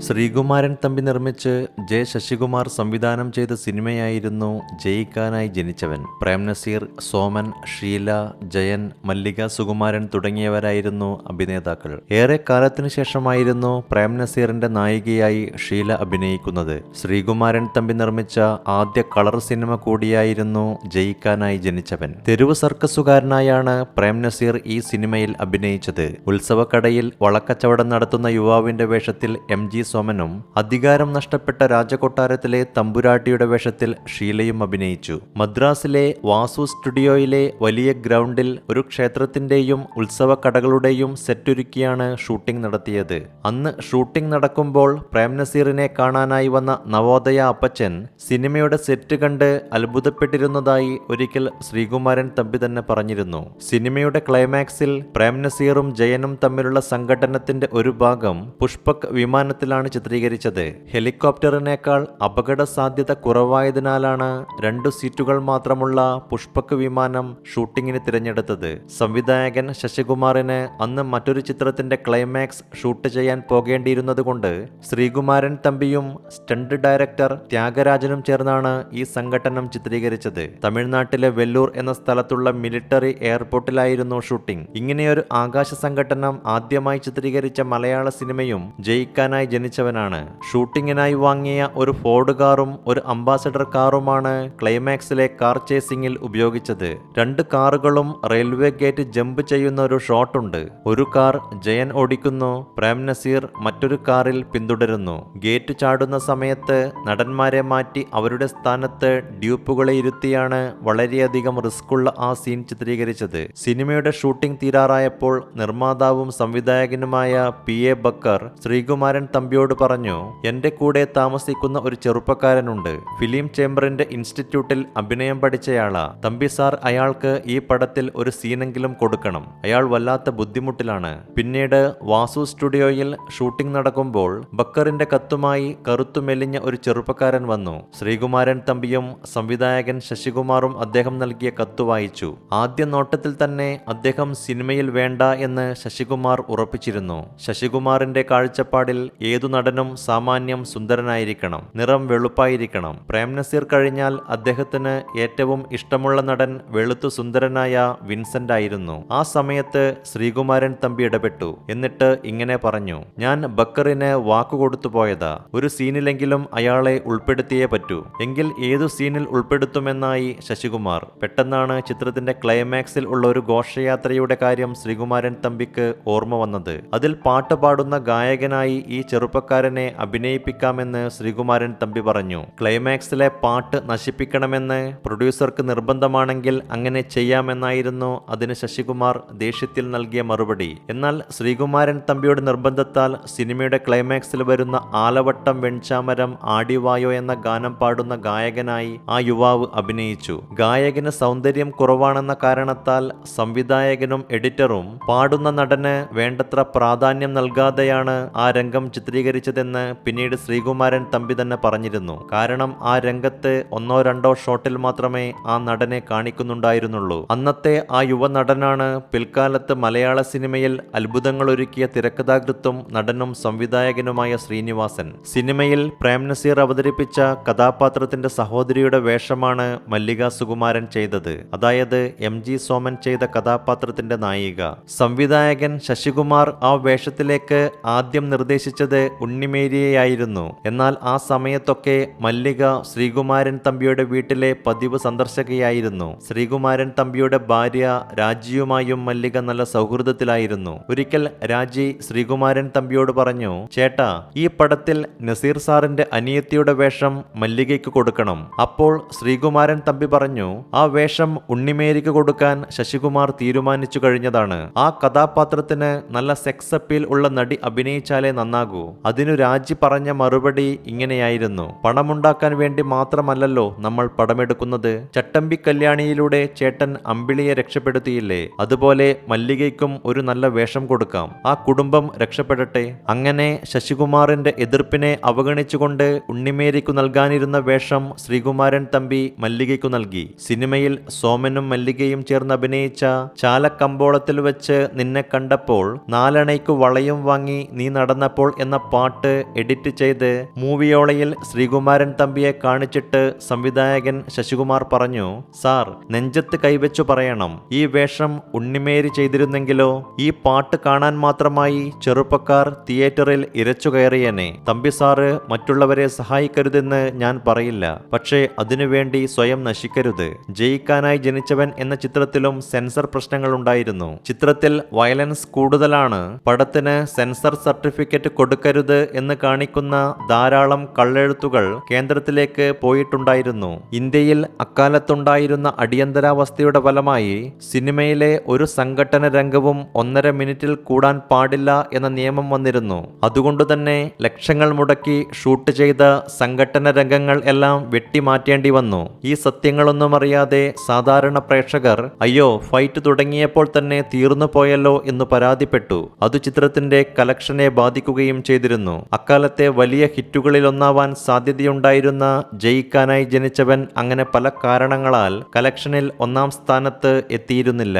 ശ്രീകുമാരൻ തമ്പി നിർമ്മിച്ച് ജെ ശശികുമാർ സംവിധാനം ചെയ്ത സിനിമയായിരുന്നു ജയിക്കാനായി ജനിച്ചവൻ. പ്രേം നസീർ സോമൻ ഷീല ജയൻ മല്ലിക സുകുമാരൻ തുടങ്ങിയവരായിരുന്നു അഭിനേതാക്കൾ. ഏറെ കാലത്തിനു ശേഷമായിരുന്നു പ്രേം നസീറിന്റെ നായികയായി ഷീല അഭിനയിക്കുന്നത്. ശ്രീകുമാരൻ തമ്പി നിർമ്മിച്ച ആദ്യ കളർ സിനിമ കൂടിയായിരുന്നു ജയിക്കാനായി ജനിച്ചവൻ. തെരുവ് സർക്കസുകാരനായാണ് പ്രേം നസീർ ഈ സിനിമയിൽ അഭിനയിച്ചത്. ഉത്സവക്കടയിൽ വളക്കച്ചവടം നടത്തുന്ന യുവാവിന്റെ വേഷത്തിൽ എം ജി സോമനും അധികാരം നഷ്ടപ്പെട്ട രാജകൊട്ടാരത്തിലെ തമ്പുരാട്ടിയുടെ വേഷത്തിൽ ഷീലയും അഭിനയിച്ചു. മദ്രാസിലെ വാസു സ്റ്റുഡിയോയിലെ വലിയ ഗ്രൗണ്ടിൽ ഒരു ക്ഷേത്രത്തിന്റെയും ഉത്സവ കടകളുടെയും സെറ്റൊരുക്കിയാണ് ഷൂട്ടിംഗ് നടത്തിയത്. അന്ന് ഷൂട്ടിംഗ് നടക്കുമ്പോൾ പ്രേം നസീറിനെ കാണാനായി വന്ന നവോദയ അപ്പച്ചൻ സിനിമയുടെ സെറ്റ് കണ്ട് അത്ഭുതപ്പെട്ടിരുന്നതായി ഒരിക്കൽ ശ്രീകുമാരൻ തമ്പി തന്നെ പറഞ്ഞിരുന്നു. സിനിമയുടെ ക്ലൈമാക്സിൽ പ്രേം നസീറും ജയനും തമ്മിലുള്ള സംഘടനത്തിന്റെ ഒരു ഭാഗം പുഷ്പക് വിമാനത്തിലാണ് ചിത്രീകരിച്ചത്. ഹെലികോപ്റ്ററിനേക്കാൾ അപകട സാധ്യത കുറവായതിനാലാണ് രണ്ടു സീറ്റുകൾ മാത്രമുള്ള പുഷ്പക് വിമാനം ഷൂട്ടിങ്ങിന് തിരഞ്ഞെടുത്തത്. സംവിധായകൻ ശശികുമാറിന് അന്ന് മറ്റൊരു ചിത്രത്തിന്റെ ക്ലൈമാക്സ് ഷൂട്ട് ചെയ്യാൻ പോകേണ്ടിയിരുന്നതുകൊണ്ട് ശ്രീകുമാരൻ തമ്പിയും സ്റ്റണ്ട് ഡയറക്ടർ ത്യാഗരാജനും ചേർന്നാണ് ഈ സംഘടനം ചിത്രീകരിച്ചത്. തമിഴ്നാട്ടിലെ വെല്ലൂർ എന്ന സ്ഥലത്തുള്ള മിലിറ്ററി എയർപോർട്ടിലായിരുന്നു ഷൂട്ടിംഗ്. ഇങ്ങനെയൊരു ആകാശ സംഘടനം ആദ്യമായി ചിത്രീകരിച്ച മലയാള സിനിമയും ജയിക്കാനായി ജനിച്ചവനാണ് ഷൂട്ടിങ്ങിനായി വാങ്ങിയ ഒരു ഫോർഡ് കാറും ഒരു അംബാസഡർ കാറുമാണ് ക്ലൈമാക്സിലെ കാർ ചേസിംഗിൽ ഉപയോഗിച്ചത്. രണ്ട് കാറുകളും റെയിൽവേ ഗേറ്റ് ജമ്പ് ചെയ്യുന്ന ഒരു ഷോട്ടുണ്ട് ഒരു കാർ ജയൻ ഓടിക്കുന്നു പ്രേം നസീർ മറ്റൊരു കാറിൽ പിന്തുടരുന്നു. ഗേറ്റ് ചാടുന്ന സമയത്ത് നടന്മാരെ മാറ്റി അവരുടെ സ്ഥാനത്ത് ഡ്യൂപ്പുകളെ ഇരുത്തിയാണ് വളരെയധികം റിസ്ക്കുള്ള ആ സീൻ ചിത്രീകരിച്ചത്. സിനിമയുടെ ഷൂട്ടിംഗ് തീരാറായപ്പോൾ നിർമ്മാതാവും സംവിധായകനുമായ പി എ ബക്കർ ശ്രീകുമാരൻ തമ്പിയോട് പറഞ്ഞു എന്റെ കൂടെ താമസിക്കുന്ന ഒരു ചെറുപ്പക്കാരനുണ്ട്. ഫിലിം ചേംബറിന്റെ ഇൻസ്റ്റിറ്റ്യൂട്ടിൽ അഭിനയം പഠിച്ചയാളാ. തമ്പി സാർ അയാൾക്ക് ഈ പടത്തിൽ ഒരു സീനെങ്കിലും കൊടുക്കണം. അയാൾ വല്ലാത്ത ബുദ്ധിമുട്ടിലാണ്. പിന്നീട് വാസു സ്റ്റുഡിയോയിൽ ഷൂട്ടിംഗ് നടക്കുമ്പോൾ ബക്കറിന്റെ കത്തുമായി കറുത്തു മെലിഞ്ഞ ഒരു ചെറുപ്പക്കാരൻ വന്നു. ശ്രീകുമാരൻ തമ്പിയും സംവിധായകൻ ശശികുമാറും അദ്ദേഹം നൽകിയ കത്ത് വായിച്ചു. ആദ്യ നോട്ടത്തിൽ തന്നെ അദ്ദേഹം സിനിമയിൽ വേണ്ട എന്ന് ശശികുമാർ ഉറപ്പിച്ചിരുന്നു. ശശികുമാറിന്റെ കാഴ്ചപ്പാടിൽ ഏതു നടനും സാമാന്യം സുന്ദരനായിരിക്കണം നിറം വെളുപ്പായിരിക്കണം. പ്രേം നസീർ കഴിഞ്ഞാൽ അദ്ദേഹത്തിന് ഏറ്റവും ഇഷ്ടമുള്ള നടൻ വെളുത്തു സുന്ദരനായ വിൻസെന്റ് ആയിരുന്നു. ആ സമയത്ത് ശ്രീകുമാരൻ തമ്പി ഇടപെട്ടു. എന്നിട്ട് ഇങ്ങനെ പറഞ്ഞു ഞാൻ ബക്കറിന് വാക്കുകൊടുത്തു പോയതാ. ഒരു സീനിലെങ്കിലും അയാളെ ഉൾപ്പെടുത്തിയേ പറ്റൂ. എങ്കിൽ ഏതു സീനിൽ ഉൾപ്പെടുത്തുമെന്നായി ശശികുമാർ. പെട്ടെന്നാണ് ചിത്രത്തിന്റെ ക്ലൈമാക്സിൽ ഉള്ള ഒരു ഘോഷയാത്രയുടെ കാര്യം ശ്രീകുമാരൻ തമ്പിക്ക് ഓർമ്മ വന്നത്. അതിൽ പാട്ട് പാടുന്ന ഗായകനായി ഈ ചെറുപ്പക്കാരനെ അഭിനയിപ്പിക്കാമെന്ന് ശ്രീകുമാരൻ തമ്പി പറഞ്ഞു. ക്ലൈമാക്സിലെ പാട്ട് നശിപ്പിക്കണമെന്ന് പ്രൊഡ്യൂസർക്ക് നിർബന്ധമാണെങ്കിൽ അങ്ങനെ ചെയ്യാമെന്നായിരുന്നു അതിന് ശശികുമാർ ദേഷ്യത്തിൽ നൽകിയ മറുപടി. എന്നാൽ ശ്രീകുമാരൻ തമ്പിയുടെ നിർബന്ധത്താൽ സിനിമയുടെ ക്ലൈമാക്സിൽ വരുന്ന ആലവട്ടം വെൺചാമരം ആടിവായോ എന്ന ഗാനം പാടുന്ന ഗായകനായി ആ യുവാവ് അഭിനയിച്ചു. ഗായകന് സൗന്ദര്യം കുറവാണെന്ന കാരണത്താൽ സംവിധായകനും എഡിറ്ററും പാടുന്ന നടന് വേണ്ടത്ര പ്രാധാന്യം നൽകാതെയാണ് ആ രംഗം ചിത്രീകരിച്ചതെന്ന് പിന്നീട് ശ്രീകുമാരൻ തമ്പി തന്നെ പറഞ്ഞിരുന്നു. കാരണം ആ രംഗത്ത് ഒന്നോ രണ്ടോ ഷോട്ടിൽ മാത്രമേ ആ നടനെ കാണിക്കുന്നുണ്ടായിരുന്നുള്ളൂ. അന്നത്തെ ആ യുവ നടനാണ് പിൽക്കാലത്ത് മലയാള സിനിമയിൽ അത്ഭുതങ്ങൾ ഒരുക്കിയ തിരക്കഥാകൃത്തും നടനും സംവിധായകനുമായ ശ്രീനിവാസൻ. സിനിമയിൽ പ്രേം നസീർ അവതരിപ്പിച്ച കഥാപാത്രത്തിന്റെ സഹോദരിയുടെ വേഷമാണ് മല്ലിക സുകുമാരൻ ചെയ്തത്. അതായത് എം ജി സോമൻ ചെയ്ത കഥാപാത്രത്തിന്റെ നായിക. സംവിധായകൻ ശശികുമാർ ആ വേഷത്തിലേക്ക് ആദ്യം നിർദ്ദേശിച്ചത് ഉണ്ണിമേരിയെയായിരുന്നു. എന്നാൽ ആ സമയത്തൊക്കെ മല്ലിക ശ്രീകുമാരൻ തമ്പിയുടെ വീട്ടിലെ പതിവ് സന്ദർശകയായിരുന്നു. ശ്രീകുമാരൻ തമ്പിയുടെ ഭാര്യ രാജിയുമായും മല്ലിക നല്ല സൗഹൃദത്തിലായിരുന്നു. ഒരിക്കൽ രാജി ശ്രീകുമാരൻ തമ്പിയോട് പറഞ്ഞു ചേട്ടാ ഈ പടത്തിൽ നസീർ സാറിന്റെ അനിയത്തിയുടെ വേഷം മല്ലികയ്ക്ക് കൊടുക്കണം. അപ്പോൾ ശ്രീകുമാരൻ തമ്പി പറഞ്ഞു ആ വേഷം ഉണ്ണിമേരിക്ക് കൊടുക്കാൻ ശശികുമാർ തീരുമാനിച്ചു കഴിഞ്ഞതാണ്. ആ കഥാപാത്രത്തിന് നല്ല സെക്സ് അപ്പീൽ ഉള്ള നടി അഭിനയിച്ചാലേ നന്നാകൂ. അതിനു രാജി പറഞ്ഞ മറുപടി ഇങ്ങനെയായിരുന്നു. പണമുണ്ടാക്കാൻ വേണ്ടി മാത്രമല്ലല്ലോ നമ്മൾ പടമെടുക്കുന്നത്. ചട്ടമ്പി കല്യാണിയിലൂടെ ചേട്ടൻ അമ്പിളിയെ രക്ഷപ്പെടുത്തിയില്ലേ? അതുപോലെ മല്ലികയ്ക്കും ഒരു നല്ല വേഷം കൊടുക്കാം. ആ കുടുംബം രക്ഷപ്പെടട്ടെ. അങ്ങനെ ശശികുമാറിന്റെ എതിർപ്പിനെ അവഗണിച്ചുകൊണ്ട് ഉണ്ണിമേരിക്കു നൽകാനിരുന്ന വേഷം ശ്രീകുമാരൻ തമ്പി മല്ലികയ്ക്കു നൽകി. സിനിമയിൽ സോമനും മല്ലികയും ചേർന്ന് അഭിനയിച്ച ചാലക്കമ്പോളത്തിൽ വെച്ച് നിന്നെ കണ്ടപ്പോൾ നാലണയ്ക്കു വളയും വാങ്ങി നീ നടന്നപ്പോൾ എന്ന പാട്ട് എഡിറ്റ് ചെയ്ത് മൂവിയോളയിൽ ശ്രീകുമാരൻ തമ്പിയെ കാണിച്ചിട്ട് സംവിധായകൻ ശശികുമാർ പറഞ്ഞു സാർ നെഞ്ചത്ത് കൈവച്ചു പറയണം. ഈ വേഷം ഉണ്ണിമേരി ചെയ്തിരുന്നെങ്കിലോ? ഈ പാട്ട് കാണാൻ മാത്രമായി ചെറുപ്പക്കാർ തിയേറ്ററിൽ ഇരച്ചു കയറിയനെ. തമ്പി സാറ് മറ്റുള്ളവരെ സഹായിക്കരുതെന്ന് ഞാൻ പറയില്ല. പക്ഷേ അതിനുവേണ്ടി സ്വയം നശിക്കരുത്. ജയിക്കാനായി ജനിച്ചവൻ എന്ന ചിത്രത്തിലും സെൻസർ പ്രശ്നങ്ങൾ ഉണ്ടായിരുന്നു. ചിത്രത്തിൽ വയലൻസ് കൂടുതലാണ്. പടത്തിന് സെൻസർ സർട്ടിഫിക്കറ്റ് കൊടുക്കരുത്. എന്ന് കാണിക്കുന്ന ധാരാളം കള്ളെഴുത്തുകൾ കേന്ദ്രത്തിലേക്ക് പോയിട്ടുണ്ടായിരുന്നു. ഇന്ത്യയിൽ അക്കാലത്തുണ്ടായിരുന്ന അടിയന്തരാവസ്ഥയുടെ ഫലമായി സിനിമയിലെ ഒരു സംഘടന രംഗവും ഒന്നര മിനിറ്റിൽ കൂടാൻ പാടില്ല എന്ന നിയമം വന്നിരുന്നു. അതുകൊണ്ടുതന്നെ ലക്ഷങ്ങൾ മുടക്കി ഷൂട്ട് ചെയ്ത സംഘടന രംഗങ്ങൾ എല്ലാം വെട്ടിമാറ്റേണ്ടി വന്നു. ഈ സത്യങ്ങളൊന്നും അറിയാതെ സാധാരണ പ്രേക്ഷകർ അയ്യോ ഫൈറ്റ് തുടങ്ങിയപ്പോൾ തന്നെ തീർന്നു പോയല്ലോ എന്ന് പരാതിപ്പെട്ടു. അത് ചിത്രത്തിന്റെ കലക്ഷനെ ബാധിക്കുകയും ചെയ്തിരുന്നു. അക്കാലത്തെ വലിയ ഹിറ്റുകളിൽ ഒന്നാവാൻ സാധ്യതയുണ്ടായിരുന്ന ജയിക്കാനായി ജനിച്ചവൻ അങ്ങനെ പല കാരണങ്ങളാൽ കലക്ഷനിൽ ഒന്നാം സ്ഥാനത്ത് എത്തിയിരുന്നില്ല.